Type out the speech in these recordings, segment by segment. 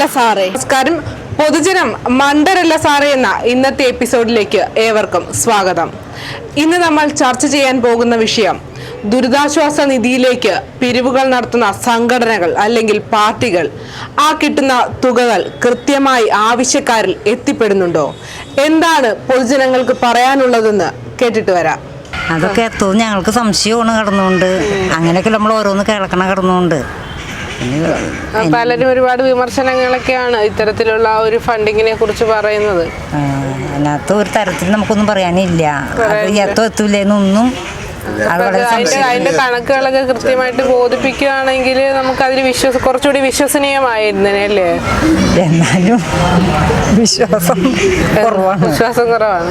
മണ്ടരല്ല സാറേ. നമസ്കാരം. പൊതുജനം മണ്ടരല്ല സാറേ എന്ന ഇന്നത്തെ എപ്പിസോഡിലേക്ക് ഏവർക്കും സ്വാഗതം. ഇന്ന് നമ്മൾ ചർച്ച ചെയ്യാൻ പോകുന്ന വിഷയം ദുരിതാശ്വാസ നിധിയിലേക്ക് പിരിവുകൾ നടത്തുന്ന സംഘടനകൾ അല്ലെങ്കിൽ പാർട്ടികൾ ആ കിട്ടുന്ന തുകകൾ കൃത്യമായി ആവശ്യക്കാരിൽ എത്തിപ്പെടുന്നുണ്ടോ? എന്താണ് പൊതുജനങ്ങൾക്ക് പറയാനുള്ളതെന്ന് കേട്ടിട്ട് വരാം. അതൊക്കെ എത്തും. ഞങ്ങൾക്ക് സംശയമാണ് കിടന്നുകൊണ്ട്. അങ്ങനെയൊക്കെ നമ്മൾ ഓരോന്ന് കേൾക്കണ കിടന്നുകൊണ്ട്. പലരും ഒരുപാട് വിമർശനങ്ങളൊക്കെയാണ് ഇത്തരത്തിലുള്ള ആ ഒരു ഫണ്ടിങ്ങിനെ കുറിച്ച് പറയുന്നത്. അല്ലാത്ത ഒരു തരത്തിൽ നമുക്കൊന്നും പറയാനില്ല. അത് എത്തോ എത്തൂലെന്നൊന്നും അതിന്റെ കണക്കുകളൊക്കെ കൃത്യമായിട്ട് ബോധിപ്പിക്കുകയാണെങ്കിൽ നമുക്ക് അതിൽ വിശ്വസ കുറച്ചുകൂടി വിശ്വസനീയമായിരുന്നേ അല്ലേ എന്നാലും വിശ്വാസം കുറവാണ്. വിശ്വാസം കുറവാണ്.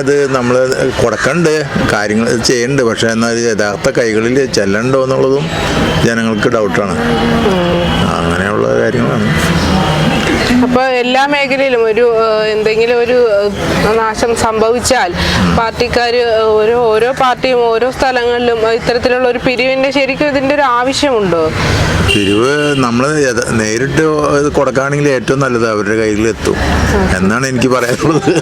അത് നമ്മൾ കൊടുക്കണ്ട് കാര്യങ്ങൾ ചെയ്യണ്ട് പക്ഷെ എന്നാൽ യഥാർത്ഥ കൈകളിൽ ചെല്ലണ്ടോ എന്നുള്ളതും ജനങ്ങൾക്ക് ഡൗട്ടാണ് അങ്ങനെയുള്ള കാര്യങ്ങളാണ്. അപ്പൊ എല്ലാ മേഖലയിലും ഒരു എന്തെങ്കിലും ഒരു നാശം സംഭവിച്ചാൽ പാർട്ടിക്കാർ ഓരോ ഓരോ പാർട്ടിയും ഓരോ സ്ഥലങ്ങളിലും ഇത്തരത്തിലുള്ള ഒരു പിരിവിന്റെ ശരിക്കും ഇതിന്റെ ഒരു ആവശ്യമുണ്ടോ? പിരിവ് നമ്മൾ നേരിട്ട് കൊടുക്കുകയാണെങ്കിൽ ഏറ്റവും നല്ലത് അവരുടെ കയ്യിൽ എത്തും. എന്നാണ് എനിക്ക് പറയാനുള്ളത്.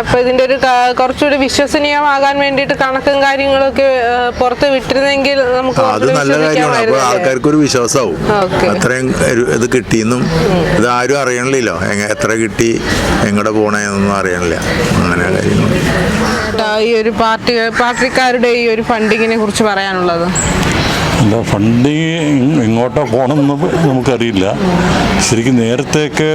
അപ്പൊ ഇതിന്റെ ഒരു കുറച്ചുകൂടി വിശ്വസനീയമാകാൻ വേണ്ടിയിട്ട് കണക്കും കാര്യങ്ങളൊക്കെ പുറത്ത് വിട്ടിരുന്നെങ്കിൽ നമുക്ക് അത് നല്ല കാര്യമാണ്. അപ്പോൾ ആൾക്കാർക്ക് ഒരു വിശ്വാസമാവും. അത്രയും ഇത് കിട്ടിയെന്നും ഇത് ആരും അറിയണില്ലല്ലോ. എങ്ങ എത്ര കിട്ടി എങ്ങടെ പോണേന്നൊന്നും അറിയണില്ല. അങ്ങനെ കാര്യങ്ങൾ ഈ ഒരു പാർട്ടി പാർട്ടിക്കാരുടെ ഈ ഒരു ഫണ്ടിങ്ങിനെ കുറിച്ച് പറയാനുള്ളത്? അല്ല ഫണ്ടിങ് എങ്ങോട്ടാ പോകണമെന്ന് നമുക്കറിയില്ല. ശരിക്കും നേരത്തെയൊക്കെ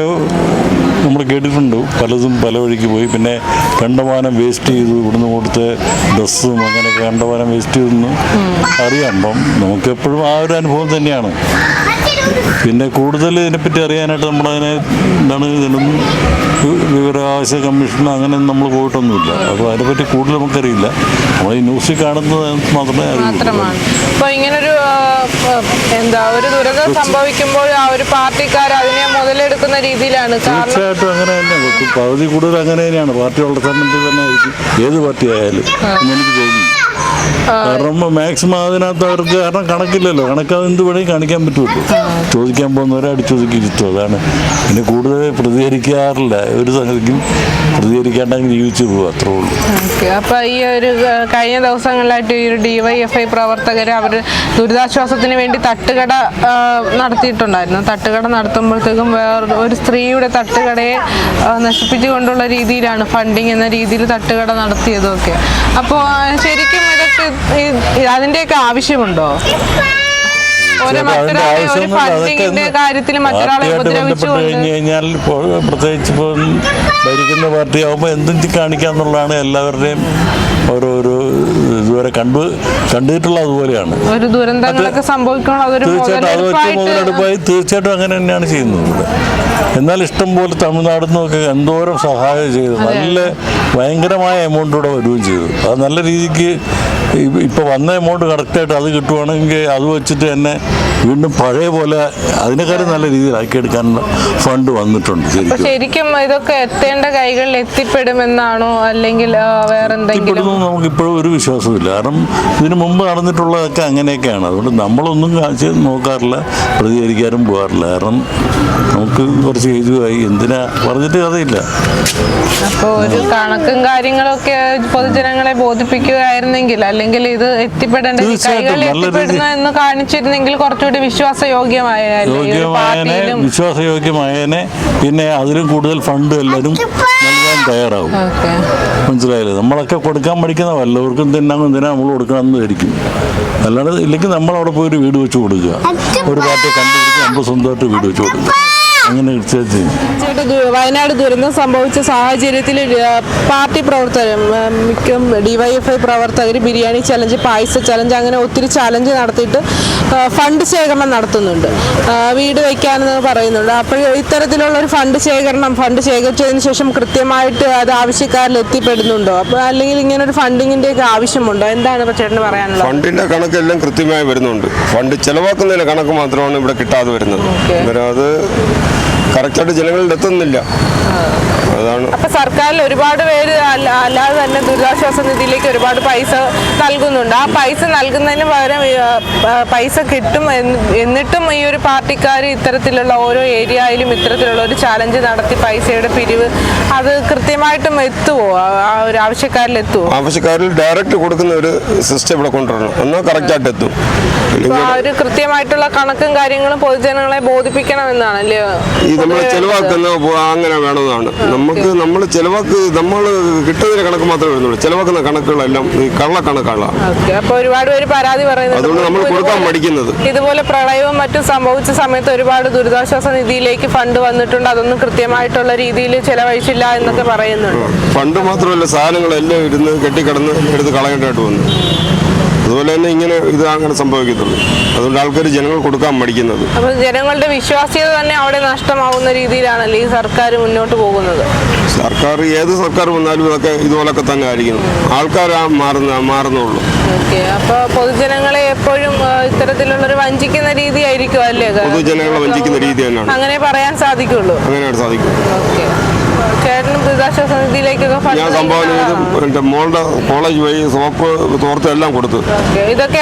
നമ്മൾ കേട്ടിട്ടുണ്ട്. പലതും പല വഴിക്ക് പോയി. പിന്നെ കണ്ടമാനം വേസ്റ്റ് ചെയ്തു ഇവിടുന്ന് കൊടുത്ത് ഡ്രസ്സും അങ്ങനെയൊക്കെ കണ്ടമാനം വേസ്റ്റ് ചെയ്തെന്ന് അറിയാം. അപ്പം നമുക്കെപ്പോഴും ആ ഒരു അനുഭവം തന്നെയാണ്. പിന്നെ കൂടുതൽ ഇതിനെപ്പറ്റി അറിയാനായിട്ട് നമ്മളതിനെ എന്താണ് ഇതിനൊന്നും വി- വിവരാവകാശ കമ്മീഷൻ അങ്ങനെ നമ്മൾ പോയിട്ടൊന്നുമില്ല. അപ്പോൾ അതിനെപ്പറ്റി കൂടുതൽ നമുക്കറിയില്ല. നമ്മൾ ഈ ന്യൂസിൽ കാണുന്നത് മാത്രമേ അറിയൂ ഇങ്ങനൊരു എന്താ ഒരു ദുരന്തം സംഭവിക്കുമ്പോൾ ആ ഒരു പാർട്ടിക്കാർ അതിനെ മുതലെടുക്കുന്ന രീതിയിലാണ്. തീർച്ചയായിട്ടും അങ്ങനെ തന്നെ. പകുതി കൂടുതൽ അങ്ങനെ തന്നെയാണ്. പാർട്ടി വളർത്താനായിട്ട് തന്നെ ആയിരിക്കും. ഏത് പാർട്ടി ആയാലും എനിക്ക് തോന്നുന്നു. കാരണം മാക്സിമം അതിനകത്ത് അവർക്ക് കാരണം കണക്കില്ലല്ലോ. കണക്ക് അത് എന്ത് വേണമെങ്കിൽ കാണിക്കാൻ പറ്റുമല്ലോ. ചോദിക്കാൻ പോകുന്നവരെ അടിച്ചൊതുക്കി ഇരുത്തും അതാണ്. പിന്നെ കൂടുതൽ പ്രതികരിക്കാറില്ല. ഒരു സംഗതിക്കും പ്രതികരിക്കാണ്ടെങ്കിൽ ജീവിച്ചു പോകും. അത്രേ ഉള്ളൂ. ഓക്കെ. അപ്പൊ ഈ ഒരു കഴിഞ്ഞ ദിവസങ്ങളിലായിട്ട് ഈ ഒരു ഡിവൈഎഫ്ഐ പ്രവർത്തകർ അവർ ദുരിതാശ്വാസത്തിന് വേണ്ടി തട്ടുകട നടത്തിയിട്ടുണ്ടായിരുന്നു. തട്ടുകട നടത്തുമ്പോഴത്തേക്കും വേറെ ഒരു സ്ത്രീയുടെ തട്ടുകടയെ നശിപ്പിച്ചു നശിപ്പിച്ചുകൊണ്ടുള്ള രീതിയിലാണ് ഫണ്ടിങ് എന്ന രീതിയിൽ തട്ടുകട നടത്തിയതൊക്കെ. അപ്പോൾ ശരിക്കും ഇതൊക്കെ അതിന്റെയൊക്കെ ആവശ്യമുണ്ടോ? കഴിഞ്ഞാൽ ഇപ്പോൾ പ്രത്യേകിച്ച് ഇപ്പോൾ ഭരിക്കുന്ന പാർട്ടി ആവുമ്പോൾ എന്തും കാണിക്കാന്നുള്ളതാണ് എല്ലാവരുടെയും ഓരോരോ ഇതുവരെ കണ്ടു കണ്ടിട്ടുള്ള അതുപോലെയാണ്. തീർച്ചയായിട്ടും അത് ഒറ്റ മുതലെടുപ്പായിട്ട് മുതലെടുപ്പായി തീർച്ചയായിട്ടും അങ്ങനെ തന്നെയാണ് ചെയ്യുന്നത്. ഇവിടെ എന്നാൽ ഇഷ്ടം പോലെ തമിഴ്നാട്ടിൽ നിന്നൊക്കെ എന്തോരം സഹായം ചെയ്തു. നല്ല ഭയങ്കരമായ എമൗണ്ട് ഇവിടെ വരികയും ചെയ്തു. അത് നല്ല രീതിക്ക് ഇ- ഇപ്പൊ വന്ന എമൗണ്ട് കറക്റ്റായിട്ട് അത് കിട്ടുവാണെങ്കിൽ അത് വെച്ചിട്ട് തന്നെ വീണ്ടും പഴയ പോലെ അതിനേക്കാളും നല്ല രീതിയിൽ ആക്കി എടുക്കാനുള്ള ഫണ്ട് വന്നിട്ടുണ്ട് ശരിക്കും. ഇതൊക്കെ എത്തേണ്ട കൈകളിൽ എത്തിപ്പെടുമെന്നാണോ? അല്ലെങ്കിൽ വേറെ എന്തെങ്കിലും നമുക്കിപ്പോഴും ഒരു വിശ്വാസമില്ല കാരണം ഇതിനു മുമ്പ് നടന്നിട്ടുള്ളതൊക്കെ അങ്ങനെയൊക്കെയാണ്. അതുകൊണ്ട് നമ്മളൊന്നും കാഴ്ച നോക്കാറില്ല പ്രതികരിക്കാനും പോകാറില്ല. കാരണം നമുക്ക് കുറച്ച് ഏജുമായി എന്തിനാ? പറഞ്ഞിട്ട് കഥയില്ല. അപ്പോൾ ഒരു കണക്കും കാര്യങ്ങളൊക്കെ പൊതുജനങ്ങളെ ബോധിപ്പിക്കുകയായിരുന്നെങ്കിൽ അല്ലെങ്കിൽ ഇത് എത്തിപ്പെടേണ്ട കൈകളിൽ എത്തിപ്പെടുന്നു എന്ന് കാണിച്ചിരുന്നെങ്കിൽ കുറച്ചുകൂടി വിശ്വാസയോഗ്യമായാലും വിശ്വാസയോഗ്യമായേനെ പിന്നെ അതിലും കൂടുതൽ ഫണ്ട് എല്ലാവരും നൽകാൻ തയ്യാറാവും. മനസ്സിലായില്ലേ? നമ്മളൊക്കെ കൊടുക്കാൻ പഠിക്കുന്ന വല്ലവർക്കും തിന്നാൻ എന്തിനാ നമ്മൾ കൊടുക്കണമെന്ന് ധരിക്കും അല്ലാതെ ഇല്ലെങ്കിൽ നമ്മളവിടെ പോയി ഒരു വീട് വെച്ച് കൊടുക്കുക. ഒരു പാർട്ടിയെ കണ്ടുപിടിച്ച് നമ്മൾ സ്വന്തമായിട്ട് വീട് വെച്ച് കൊടുക്കുക. അങ്ങനെ ചേട്ടാ, വയനാട് ദുരന്തം സംഭവിച്ച സാഹചര്യത്തിൽ പാർട്ടി പ്രവർത്തകർ മിക്ക ഡിവൈഎഫ്ഐ പ്രവർത്തകർ ബിരിയാണി ചലഞ്ച് പായസ ചലഞ്ച് അങ്ങനെ ഒത്തിരി ചലഞ്ച് നടത്തിയിട്ട് ഫണ്ട് ശേഖരണം നടത്തുന്നുണ്ട്. വീട് വയ്ക്കാനെന്ന് പറയുന്നുണ്ട്. അപ്പോൾ ഇത്തരത്തിലുള്ള ഒരു ഫണ്ട് ശേഖരണം ഫണ്ട് ശേഖരിച്ചതിന് ശേഷം കൃത്യമായിട്ട് അത് ആവശ്യക്കാരിൽ എത്തിപ്പെടുന്നുണ്ടോ? അപ്പോൾ അല്ലെങ്കിൽ ഇങ്ങനെ ഒരു ഫണ്ടിങ്ങിന്റെ ഒക്കെ ആവശ്യമുണ്ടോ? എന്താണ് ഇപ്പോൾ ചേട്ടന് പറയാനുള്ളത്? ഫണ്ടിന്റെ കണക്കെല്ലാം കൃത്യമായി വരുന്നുണ്ട്. ഫണ്ട് ചെലവാക്കുന്നതിന്റെ കണക്ക് മാത്രമാണ് ഇവിടെ കിട്ടാതെ വരുന്നത്. അത് കറക്റ്റായിട്ട് ജനങ്ങളിൽ എത്തുന്നില്ല. അതാണ്. അപ്പൊ സർക്കാരിൽ ഒരുപാട് പേര് അല്ല- അല്ലാതെ തന്നെ ദുരിതാശ്വാസ നിധിയിലേക്ക് ഒരുപാട് പൈസ നൽകുന്നുണ്ട്. ആ പൈസ നൽകുന്നതിന് പകരം പൈസ കിട്ടും എന്നിട്ടും ഈ ഒരു പാർട്ടിക്കാർ ഇത്തരത്തിലുള്ള ഓരോ ഏരിയയിലും ഇത്തരത്തിലുള്ള ഒരു ചാലഞ്ച് നടത്തി പൈസയുടെ പിരിവ് അത് കൃത്യമായിട്ടും എത്തുവോ? ആ ഒരു ആവശ്യക്കാരിൽ എത്തുവോ? ആവശ്യക്കാരിൽ ഡയറക്റ്റ് കൊടുക്കുന്ന ഒരു സിസ്റ്റം ഇവിടെ കൊണ്ടുവരണം. എന്നാൽ കറക്റ്റായിട്ട് എത്തും. ഒരു കൃത്യമായിട്ടുള്ള കണക്കും കാര്യങ്ങളും പൊതുജനങ്ങളെ ബോധിപ്പിക്കണം എന്നാണ് നമ്മൾ ചെലവാക്കുന്ന അങ്ങനെ വേണമെന്നാണ് നമുക്ക് നമ്മൾ ചിലവാക്ക് നമ്മൾ കിട്ടുന്നതിന് കണക്ക് മാത്രമേ വരുന്നുള്ളൂ. ചിലവാക്കുന്ന കണക്കുകളെല്ലാം ഈ കള്ളക്കണക്കാണ് ഒരുപാട് പേര് പരാതി പറയുന്നത് അതുകൊണ്ട് നമ്മൾ കൊടുക്കാൻ ഇതുപോലെ- മടിക്കുന്നത്. ഇതുപോലെ പ്രളയവും മറ്റും സംഭവിച്ച സമയത്ത് ഒരുപാട് ദുരിതാശ്വാസ നിധിയിലേക്ക് ഫണ്ട് വന്നിട്ടുണ്ട്. അതൊന്നും കൃത്യമായിട്ടുള്ള രീതിയിൽ ചെലവഴിച്ചില്ല എന്നൊക്കെ പറയുന്നുണ്ട്. ഫണ്ട് മാത്രമല്ല സാധനങ്ങളെല്ലാം ഇരുന്ന് കെട്ടിക്കിടന്ന് എടുത്ത് കളയേണ്ടതായിട്ട് വന്നു. അതുപോലെ തന്നെ ഇങ്ങനെ ഇത് അങ്ങനെ സംഭവിക്കത്തുള്ളൂ. അതുകൊണ്ട് ആൾക്കാർ ജനങ്ങൾ കൊടുക്കാൻ മടിക്കുന്നത്. അപ്പോൾ ജനങ്ങളുടെ വിശ്വാസ്യത തന്നെ അവിടെ നഷ്ടമാവുന്ന രീതിയിലാണല്ലേ ഈ സർക്കാർ മുന്നോട്ട് പോകുന്നത്? സർക്കാർ ഏത് സർക്കാർ വന്നാലും ഇതൊക്കെ ഇതുപോലൊക്കെ തന്നെ ആയിരിക്കും. ആൾക്കാരാ മാറുന്ന മാറുന്നുള്ളൂ. ഓക്കെ. അപ്പോൾ പൊതുജനങ്ങളെ എപ്പോഴും ഇത്തരത്തിലുള്ള ഇത്തരത്തിലുള്ളൊരു വഞ്ചിക്കുന്ന രീതി ആയിരിക്കും അല്ലേ? പൊതുജനങ്ങളെ വഞ്ചിക്കുന്ന രീതി തന്നെയാണ്. അങ്ങനെ പറയാൻ സാധിക്കുള്ളൂ. അങ്ങനെയാണ് സാധിക്കും. ഓക്കെ. ചേട്ടനും ദുരിതാശ്വാസ നിധിയിലേക്കൊക്കെ ഫണ്ട് ഞാൻ സംഭാവന ചെയ്ത്? എന്റെ മോളുടെ കോളേജ് വഴി സോപ്പ് തോർത്ത് എല്ലാം കൊടുത്തു. ഇതൊക്കെ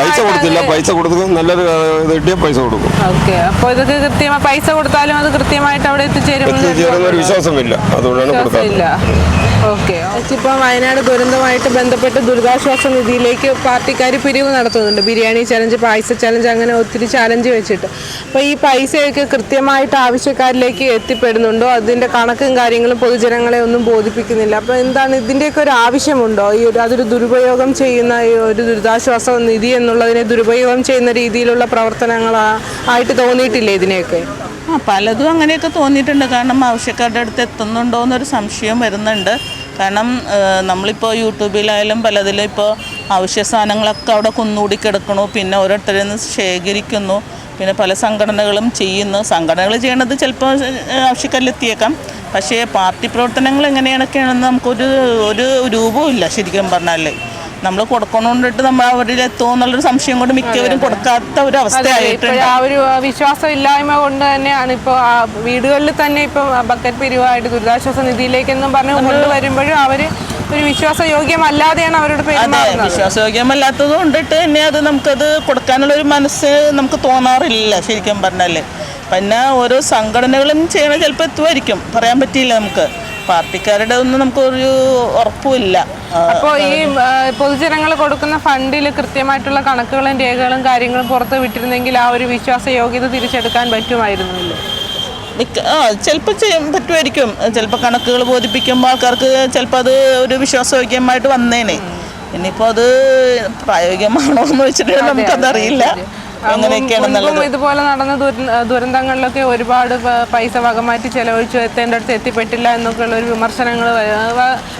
പൈസ കൊടുത്തില്ല. പൈസ കൊടുത്തു നല്ലൊരു ഇത് കിട്ടിയ പൈസ കൊടുക്കും. ഓക്കെ. അപ്പോൾ ഇതൊക്കെ കൃത്യമായി പൈസ കൊടുത്താലും അത് കൃത്യമായിട്ട് അവിടെ എത്തിച്ചേരും എത്തിച്ചേരുന്ന ഒരു വിശ്വാസമില്ല. അതുകൊണ്ടാണ് കൊടുക്കാറില്ല ഓക്കെ ഇപ്പോൾ വയനാട് ദുരന്തമായിട്ട് ബന്ധപ്പെട്ട് ദുരിതാശ്വാസ നിധിയിലേക്ക് പാർട്ടിക്കാർ പിരിവ് നടത്തുന്നുണ്ട്. ബിരിയാണി ചലഞ്ച് പായസ ചലഞ്ച് അങ്ങനെ ഒത്തിരി ചലഞ്ച് വെച്ചിട്ട്. അപ്പോൾ ഈ പൈസയൊക്കെ കൃത്യമായിട്ട് ആവശ്യക്കാരിലേക്ക് എത്തിപ്പെടുന്നുണ്ടോ? അതിന്റെ കണക്കും കാര്യങ്ങളും പൊതുജനങ്ങളെ ഒന്നും ബോധിപ്പിക്കുന്നില്ല. അപ്പോൾ എന്താണ് ഇതിന്റെയൊക്കെ ഒരു ആവശ്യമുണ്ടോ? ഈ ഒരു അതൊരു ദുരുപയോഗം ചെയ്യുന്ന ഈ ഒരു ദുരിതാശ്വാസ നിധി എന്നുള്ളതിനെ ദുരുപയോഗം ചെയ്യുന്ന രീതിയിലുള്ള പ്രവർത്തനങ്ങൾ ആയിട്ട് തോന്നിയിട്ടില്ലേ ഇതിനെയൊക്കെ? ആ പലതും അങ്ങനെയൊക്കെ തോന്നിയിട്ടുണ്ട്. കാരണം ആവശ്യക്കാരുടെ അടുത്ത് എത്തുന്നുണ്ടോ എന്നൊരു സംശയം വരുന്നുണ്ട്. കാരണം നമ്മളിപ്പോൾ യൂട്യൂബിലായാലും പലതിലും ഇപ്പോൾ അവശ്യ സാധനങ്ങളൊക്കെ അവിടെ കുന്നുകൂടി കിടക്കണു. പിന്നെ ഓരോരുത്തരിൽ നിന്ന് ശേഖരിക്കുന്നു. പിന്നെ പല സംഘടനകളും ചെയ്യുന്നു. സംഘടനകൾ ചെയ്യണത് ചിലപ്പോൾ ആവശ്യക്കല്ലെത്തിയേക്കാം പക്ഷേ പാർട്ടി പ്രവർത്തനങ്ങൾ എങ്ങനെയൊക്കെയാണെന്ന് നമുക്കൊരു ഒരു രൂപവും ഇല്ല ശരിക്കും പറഞ്ഞാൽ നമ്മൾ കൊടുക്കണോണ്ടിട്ട് നമ്മൾ അവരിൽ എത്തുമോ എന്നുള്ളൊരു സംശയം കൊണ്ട് മിക്കവരും കൊടുക്കാത്ത ഒരു അവസ്ഥയായിട്ടുണ്ട് ആ ഒരു വിശ്വാസം ഇല്ലായ്മ കൊണ്ട് തന്നെയാണ് ഇപ്പോൾ ആ വീടുകളിൽ തന്നെ ഇപ്പോൾ ബക്കറ്റ് പിരിവായിട്ട് ദുരിതാശ്വാസ നിധിയിലേക്കെന്നും പറഞ്ഞ് കൊണ്ടുവരുമ്പോഴും അവർ ഒരു വിശ്വാസയോഗ്യമല്ലാതെയാണ് അവരോട് അതെ വിശ്വാസയോഗ്യമല്ലാത്തത് കൊണ്ടിട്ട് തന്നെ അത് നമുക്കത് കൊടുക്കാനുള്ള ഒരു മനസ്സ് നമുക്ക് തോന്നാറില്ല ശരിക്കും പറഞ്ഞാൽ പിന്നെ ഓരോ സംഘടനകളും ചെയ്യണ ചിലപ്പോൾ എത്തുമായിരിക്കും പറയാൻ പറ്റിയില്ല നമുക്ക്. പാർട്ടിക്കാരുടെ ഒന്നും നമുക്കൊരു ഉറപ്പുമില്ല. അപ്പോ അപ്പോൾ ഈ പൊതുജനങ്ങൾ കൊടുക്കുന്ന ഫണ്ടിൽ കൃത്യമായിട്ടുള്ള കണക്കുകളും രേഖകളും കാര്യങ്ങളും പുറത്ത് വിട്ടിരുന്നെങ്കിൽ ആ ഒരു വിശ്വാസ യോഗ്യത തിരിച്ചെടുക്കാൻ പറ്റുമായിരുന്നില്ലേ? ആ ചിലപ്പോൾ ചെയ്യാൻ പറ്റുമായിരിക്കും. ചിലപ്പോൾ കണക്കുകൾ ബോധിപ്പിക്കുമ്പോൾ ആൾക്കാർക്ക് ചിലപ്പോൾ അത് ഒരു വിശ്വാസയോഗ്യമായിട്ട് വന്നേനെ. ഇനിയിപ്പോൾ അത് പ്രായോഗികമാണോ എന്ന് വെച്ചിട്ട് നമുക്കതറിയില്ല. മുൻപും ഇതുപോലെ നടന്ന ദുര- ദുരന്തങ്ങളിലൊക്കെ ഒരുപാട് പൈസ വകമാറ്റി ചെലവഴിച്ചു എത്തേണ്ട അടുത്ത് എത്തിപ്പെട്ടില്ല എന്നൊക്കെയുള്ള ഒരു വിമർശനങ്ങൾ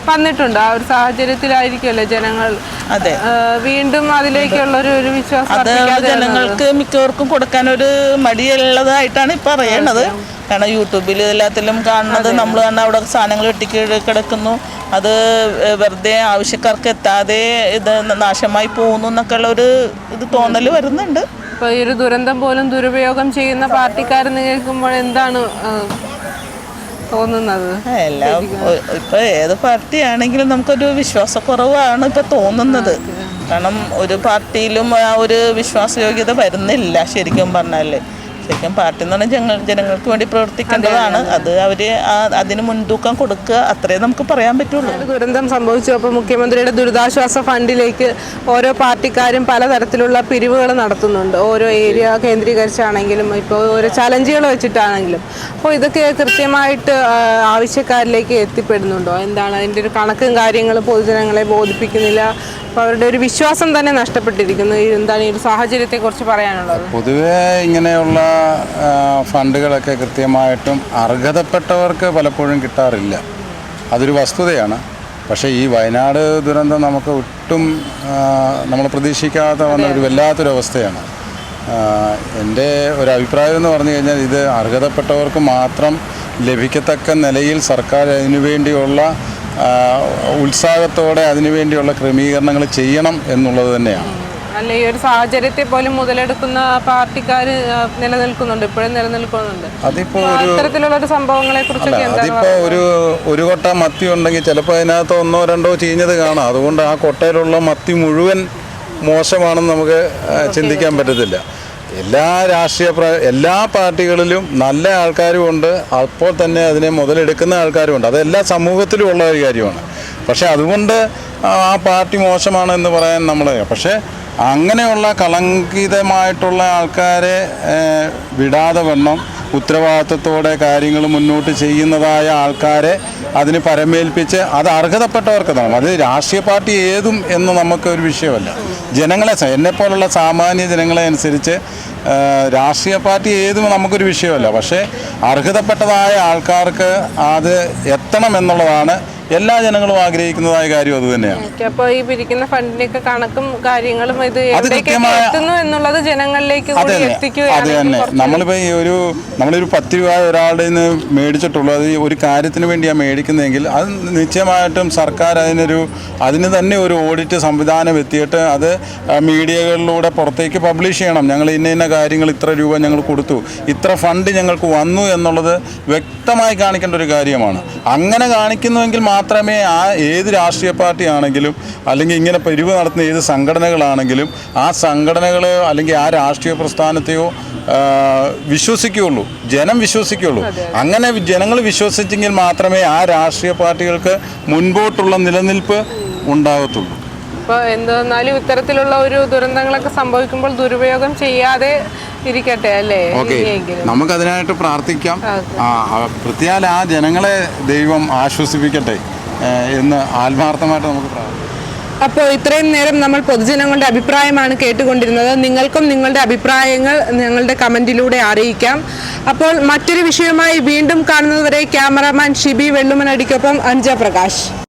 വന്നിട്ടുണ്ട്. ആ ഒരു സാഹചര്യത്തിലായിരിക്കുമല്ലോ ജനങ്ങൾ അതെ. വീണ്ടും അതിലേക്കുള്ള ഒരു വിശ്വാസം. ജനങ്ങൾക്ക് മിക്കവർക്കും കൊടുക്കാൻ ഒരു മടിയുള്ളതായിട്ടാണ് ഇപ്പം അറിയണത്. കാരണം യൂട്യൂബിൽ എല്ലാത്തിലും കാണുന്നത് നമ്മൾ തന്നെ അവിടെ സാധനങ്ങൾ വെട്ടി കിടക്കുന്നു. അത് വെറുതെ ആവശ്യക്കാർക്ക് എത്താതെ ഇത് നാശമായി പോകുന്നു എന്നൊക്കെയുള്ള ഒരു ഇത് തോന്നൽ വരുന്നുണ്ട്. ഇപ്പൊ ഈ ഒരു ദുരന്തം പോലും ദുരുപയോഗം ചെയ്യുന്ന പാർട്ടിക്കാരെന്ന് കേൾക്കുമ്പോൾ എന്താണ് തോന്നുന്നത്? എല്ലാം ഇപ്പൊ ഏത് പാർട്ടി ആണെങ്കിലും നമുക്കൊരു വിശ്വാസക്കുറവാണ് ഇപ്പൊ തോന്നുന്നത്. കാരണം ഒരു പാർട്ടിയിലും ആ ഒരു വിശ്വാസയോഗ്യത വരുന്നില്ല ശരിക്കും പറഞ്ഞാൽ. ശരിക്കും പാർട്ടി എന്ന് പറഞ്ഞാൽ ജനങ്ങൾ ജനങ്ങൾക്ക് വേണ്ടി പ്രവർത്തിക്കേണ്ടതാണ്. അത് അവർ അതിന് മുൻതൂക്കം കൊടുക്കുക. അത്രേ നമുക്ക് പറയാൻ പറ്റുള്ളൂ. ദുരന്തം സംഭവിച്ചു. അപ്പോൾ മുഖ്യമന്ത്രിയുടെ ദുരിതാശ്വാസ ഫണ്ടിലേക്ക് ഓരോ പാർട്ടിക്കാരും പലതരത്തിലുള്ള പിരിവുകൾ നടത്തുന്നുണ്ട്. ഓരോ ഏരിയ കേന്ദ്രീകരിച്ചാണെങ്കിലും ഇപ്പോൾ ഓരോ ചലഞ്ചുകൾ വെച്ചിട്ടാണെങ്കിലും. അപ്പോൾ ഇതൊക്കെ കൃത്യമായിട്ട് ആവശ്യക്കാരിലേക്ക് എത്തിപ്പെടുന്നുണ്ടോ? എന്താണ് അതിന്റെ ഒരു കണക്കും കാര്യങ്ങളും പൊതുജനങ്ങളെ ബോധിപ്പിക്കുന്നില്ല? അപ്പോൾ അവരുടെ ഒരു വിശ്വാസം തന്നെ നഷ്ടപ്പെട്ടിരിക്കുന്നു. ഈ എന്താണ് ഈ ഒരു സാഹചര്യത്തെക്കുറിച്ച് പറയാനുള്ളത്? പൊതുവേ ഇങ്ങനെയുള്ള ഫണ്ടുകളൊക്കെ കൃത്യമായിട്ടും അർഹതപ്പെട്ടവർക്ക് പലപ്പോഴും കിട്ടാറില്ല. അതൊരു വസ്തുതയാണ്. പക്ഷേ ഈ വയനാട് ദുരന്തം നമുക്ക് ഒട്ടും നമ്മൾ പ്രതീക്ഷിക്കാതെ വന്ന ഒരു വല്ലാത്തൊരു അവസ്ഥയാണ് എന്റെ ഒരു അഭിപ്രായം എന്ന് പറഞ്ഞു കഴിഞ്ഞാൽ ഇത് അർഹതപ്പെട്ടവർക്ക് മാത്രം ലഭിക്കത്തക്ക നിലയിൽ സർക്കാർ അതിനു വേണ്ടിയുള്ള ആ, ഉത്സാഹത്തോടെ അതിനുവേണ്ടിയുള്ള ക്രമീകരണങ്ങൾ ചെയ്യണം എന്നുള്ളത് തന്നെയാണ്. അല്ല ഈ ഒരു സാഹചര്യത്തെ പോലും മുതലെടുക്കുന്ന പാർട്ടിക്കാർ നിലനിൽക്കുന്നുണ്ട് ഇപ്പോഴും നിലനിൽക്കുന്നുണ്ട്. അതിപ്പോ അത്തരത്തിലുള്ള ഒരു സംഭവങ്ങളെ കുറിച്ചൊക്കെ അതിപ്പോ ഒരു ഒരു കൊട്ട മത്തി ഉണ്ടെങ്കിൽ ചിലപ്പോൾ അതിനകത്ത് ഒന്നോ രണ്ടോ ചീഞ്ഞത് കാണാം. അതുകൊണ്ട് ആ കൊട്ടയിലുള്ള മത്തി മുഴുവൻ മോശമാണെന്ന് നമുക്ക് ചിന്തിക്കാൻ പറ്റത്തില്ല. എല്ലാ രാഷ്ട്രീയ എല്ലാ പാർട്ടികളിലും നല്ല ആൾക്കാരും ഉണ്ട്. അപ്പോൾ തന്നെ അതിനെ മുതലെടുക്കുന്ന ആൾക്കാരും ഉണ്ട്. അത് എല്ലാ സമൂഹത്തിലും ഉള്ള ഒരു കാര്യമാണ്. പക്ഷേ അതുകൊണ്ട് ആ പാർട്ടി മോശമാണ് എന്ന് പറയാൻ നമ്മൾ പക്ഷേ അങ്ങനെയുള്ള കളങ്കിതമായിട്ടുള്ള ആൾക്കാരെ വിടാതെ വണ്ണം ഉത്തരവാദിത്വത്തോടെ കാര്യങ്ങൾ മുന്നോട്ട് ചെയ്യുന്നതായ ആൾക്കാരെ അതിന് പരമേൽപ്പിച്ച് അത് അർഹതപ്പെട്ടവർക്ക് തന്നെ അത് രാഷ്ട്രീയ പാർട്ടി ഏതും എന്ന് നമുക്ക് ഒരു വിഷയമല്ല. ജനങ്ങളെ എന്നെപ്പോലുള്ള സാമാന്യ ജനങ്ങളെ അനുസരിച്ച് രാഷ്ട്രീയ പാർട്ടി ഏതും നമുക്കൊരു വിഷയമല്ല. പക്ഷേ അർഹതപ്പെട്ടതായ ആൾക്കാർക്ക് അത് എത്തണം എന്നുള്ളതാണ് എല്ലാ ജനങ്ങളും ആഗ്രഹിക്കുന്നതായ കാര്യം അതുതന്നെയാണ് അപ്പൊ ഈ പിരിക്കുന്ന ഫണ്ടിന്റെയൊക്കെ കണക്കും കാര്യങ്ങളും ഇത് എത്തുന്നു എന്നുള്ളത് ജനങ്ങളിലേക്ക് അത് തന്നെ അത് നമ്മളിപ്പോൾ ഈ ഒരു നമ്മളൊരു പത്ത് രൂപ ഒരാളുടെ നിന്ന് മേടിച്ചിട്ടുള്ളൂ. അത് ഒരു കാര്യത്തിന് വേണ്ടിയാണ് മേടിക്കുന്നതെങ്കിൽ അത് നിശ്ചയമായിട്ടും സർക്കാർ അതിനൊരു അതിന് തന്നെ ഒരു ഓഡിറ്റ് സംവിധാനം എത്തിയിട്ട് അത് മീഡിയകളിലൂടെ പുറത്തേക്ക് പബ്ലിഷ് ചെയ്യണം. ഞങ്ങൾ ഇന്ന ഇന്ന കാര്യങ്ങൾ ഇത്ര രൂപ ഞങ്ങൾ കൊടുത്തു. ഇത്ര ഫണ്ട് ഞങ്ങൾക്ക് വന്നു എന്നുള്ളത് വ്യക്തമായി കാണിക്കേണ്ട ഒരു കാര്യമാണ്. അങ്ങനെ കാണിക്കുന്നുവെങ്കിൽ മാത്രമേ ആ ഏത് രാഷ്ട്രീയ പാർട്ടി ആണെങ്കിലും അല്ലെങ്കിൽ ഇങ്ങനെ പിരിവ് നടത്തുന്ന ഏത് സംഘടനകളാണെങ്കിലും ആ സംഘടനകളെയോ അല്ലെങ്കിൽ ആ രാഷ്ട്രീയ പ്രസ്ഥാനത്തെയോ വിശ്വസിക്കുകയുള്ളൂ. ജനം വിശ്വസിക്കുകയുള്ളൂ. അങ്ങനെ ജനങ്ങൾ വിശ്വസിച്ചെങ്കിൽ മാത്രമേ ആ രാഷ്ട്രീയ പാർട്ടികൾക്ക് മുൻപോട്ടുള്ള നിലനിൽപ്പ് ഉണ്ടാകത്തുള്ളൂ. ഇപ്പോൾ എന്തെന്നാലും ഇത്തരത്തിലുള്ള ഒരു ദുരന്തങ്ങളൊക്കെ സംഭവിക്കുമ്പോൾ ദുരുപയോഗം ചെയ്യാതെ ഇരിക്കട്ടെ അല്ലേ? ഓക്കെ. നമുക്ക് നമുക്കതിനായിട്ട് പ്രാർത്ഥിക്കാം. പ്രത്യാൽ ആ ജനങ്ങളെ ദൈവം ആശ്വസിപ്പിക്കട്ടെ എന്ന് ആത്മാർത്ഥമായിട്ട് നമുക്ക് പ്രാർത്ഥിക്കാം. അപ്പോൾ ഇത്രയും നേരം നമ്മൾ പൊതുജനങ്ങളുടെ അഭിപ്രായമാണ് കേട്ടുകൊണ്ടിരുന്നത്. നിങ്ങൾക്കും നിങ്ങളുടെ അഭിപ്രായങ്ങൾ ഞങ്ങളുടെ കമന്റിലൂടെ അറിയിക്കാം. അപ്പോൾ മറ്റൊരു വിഷയവുമായി വീണ്ടും കാണുന്നതുവരെ ക്യാമറാമാൻ ഷിബി വെള്ളുമനടിക്കൊപ്പം അഞ്ജ പ്രകാശ്.